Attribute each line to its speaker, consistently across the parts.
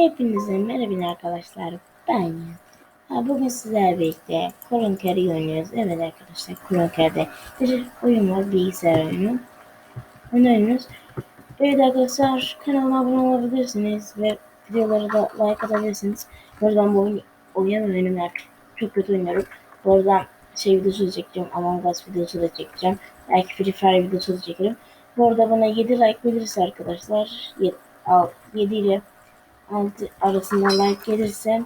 Speaker 1: Hepinize merhaba arkadaşlar. Ben Yaz. Ha, bugün sizlerle birlikte Kurun oynuyoruz. Evet arkadaşlar Kurun Carry'de bir oyun var. Bilgisayar oyunu. Onu oynuyoruz. Evet arkadaşlar kanalıma abone olabilirsiniz ve videoları da like atabilirsiniz. Buradan bu oyun, oyun oyunum çok kötü oynuyorum. Buradan şey videosu çekeceğim. Among Us videosu da çekeceğim. Belki Free Fire videosu da çekerim. Bu arada bana 7 like gelirse arkadaşlar 7 ile 6 arasında like gelirse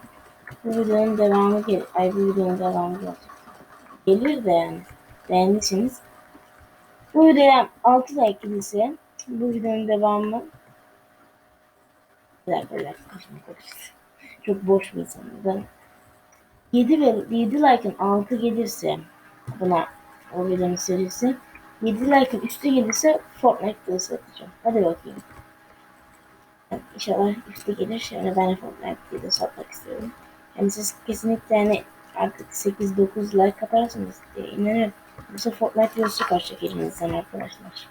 Speaker 1: bu videonun devamı gelir. Ay bu videonun devamı gelecek. Gelir de yani. Beğendiyseniz. Bu videoya 6 like gelirse bu videonun devamı Çok boş bir insanım. Ben 7 ve 7 like'ın 6 gelirse buna o videonun serisi 7 like'ın üstü gelirse Fortnite videosu atacağım. Hadi bakayım. İnşallah üstü gelir. Yani ben Fortnite videosu atmak istiyorum. Yani siz kesinlikle yani artık 8-9 like atarsınız diye inanıyorum. Bu Fortnite videosu karşı insan arkadaşlar.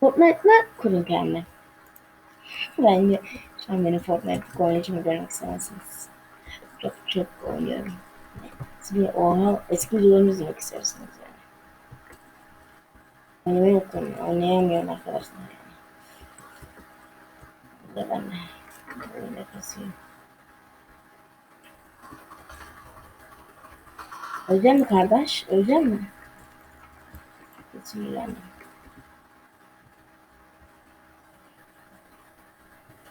Speaker 1: Fortnite mi? Kurun kendine. Bence şu an benim Fortnite oynayışımı görmek istemezsiniz. Çok çok oynuyorum. Bir oha eski videolarımı izlemek istersiniz yani. Oynamayı unuttum. Oynayamıyorum arkadaşlar. Ben böyle kasıyorum. Ölecek mi kardeş? Ölecek mi? Sinirlendim.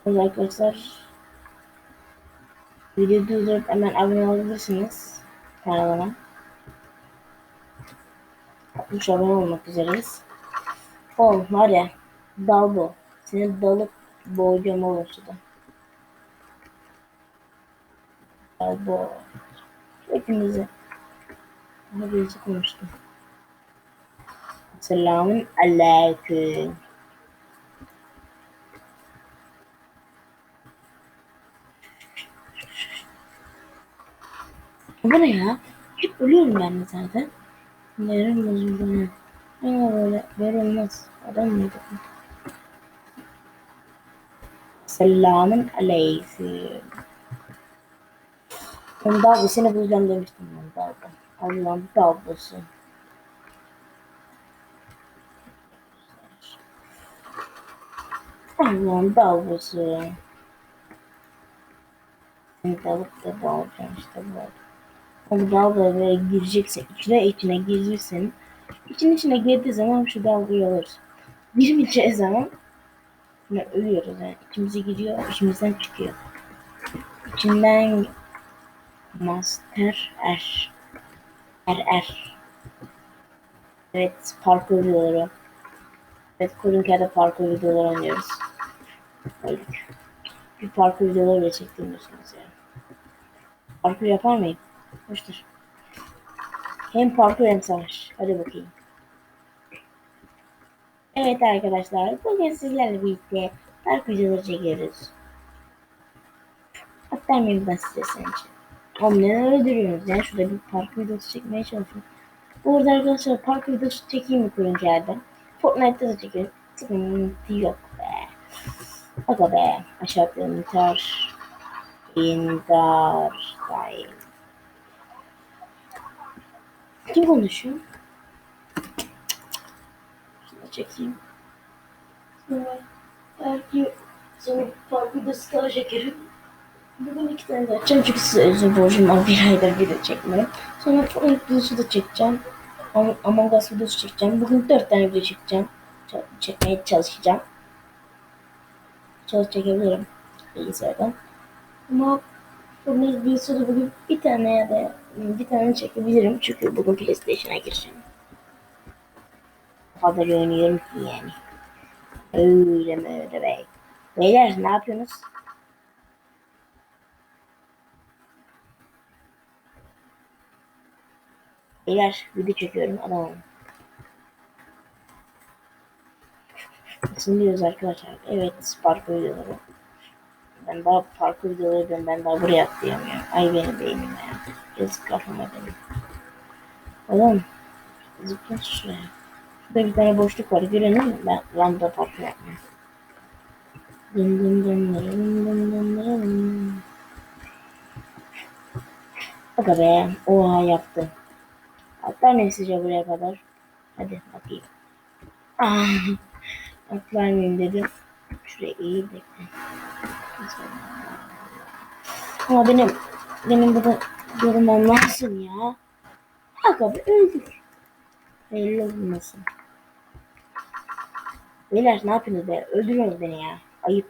Speaker 1: Evet arkadaşlar videoyu durdurup hemen abone olabilirsiniz kanalıma. 60 abone olmak üzereyiz. Oğlum var ya dal bu. Seni dalıp boğacağım suda. Dal bu. Hepinize. Hepinize konuştum. Selamun aleyküm. Bu ne ya? Hep ölüyorum ben zaten. Yarım bozuldu ne? Ama böyle böyle olmaz. Adam mıydı? Selamun aleyküm. Ben dalgasını bulacağım demiştim ben dalga. Allah'ım dalgası. Allah'ım dalgası. Seni dalıp da bağlayacağım işte bu. O dalga böyle girecekse, içine içine gireceksin. İçin içine girdiği zaman şu dalgayı alırız. Girmeyeceği zaman ne ölüyoruz yani. İçimize giriyor, içimizden çıkıyor. İçinden Master Er. Er Er. Evet, parkur videoları. Evet, Kurunker'de parkur videoları oynuyoruz. Öldük. Bir parkur videoları bile çektirmiyorsunuz yani. Parkur yapar mıyım? Hoştur. Hem parkur hem savaş. Hadi bakayım. Evet arkadaşlar, bugün sizlerle birlikte parkur videoları çekiyoruz. Hatta ben size sence? Oğlum neden öyle duruyorsunuz ya? Şurada bir park videosu çekmeye çalışıyorum. Burada arkadaşlar park videosu çekeyim mi kurunca yerde? Fortnite'da da çekiyorum. Sıkıntı yok be. Aga be. Aşağı atlayalım. İntar. İntar. Kim konuşuyor? Çekeyim. Sonra belki sonra park videosu daha çekerim. Bugün iki tane de açacağım çünkü size özür borcum var. Bir aydır video çekmiyorum. Sonra Fortnite videosu da çekeceğim. Among Us videosu çekeceğim. Bugün dört tane video çekeceğim. Ç çekmeye çalışacağım. Çalış çekebilirim bilgisayardan. Ama Fortnite videosu da bugün bir tane ya da bir tane çekebilirim. Çünkü bugün PlayStation'a gireceğim. Kadar oynuyorum ki yani. Öyle mi öyle be. Beyler ne yapıyorsunuz? Beyler video çekiyorum adamım. Isınıyoruz arkadaşlar. Evet parkur videoları. Ben daha parkur videoları ben, ben daha buraya atlayamıyorum. Ay benim beynim ya. Yazık kafama benim. Oğlum zıpla şuraya. Şurada bir tane boşluk var. Görelim mi? Ben lambda parkı yapmam. Dın dın dın dın dın dın dın. Aga be. Oha yaptım. Atlar neyse buraya kadar. Hadi bakayım. Ah, atlar mıyım dedim. Şuraya iyi bekle. Ama benim benim burada durmam lazım ya. Aga be öldür. Belli olmasın. Beyler ne yapıyorsunuz be? Öldürüyorsunuz beni ya. Ayıp.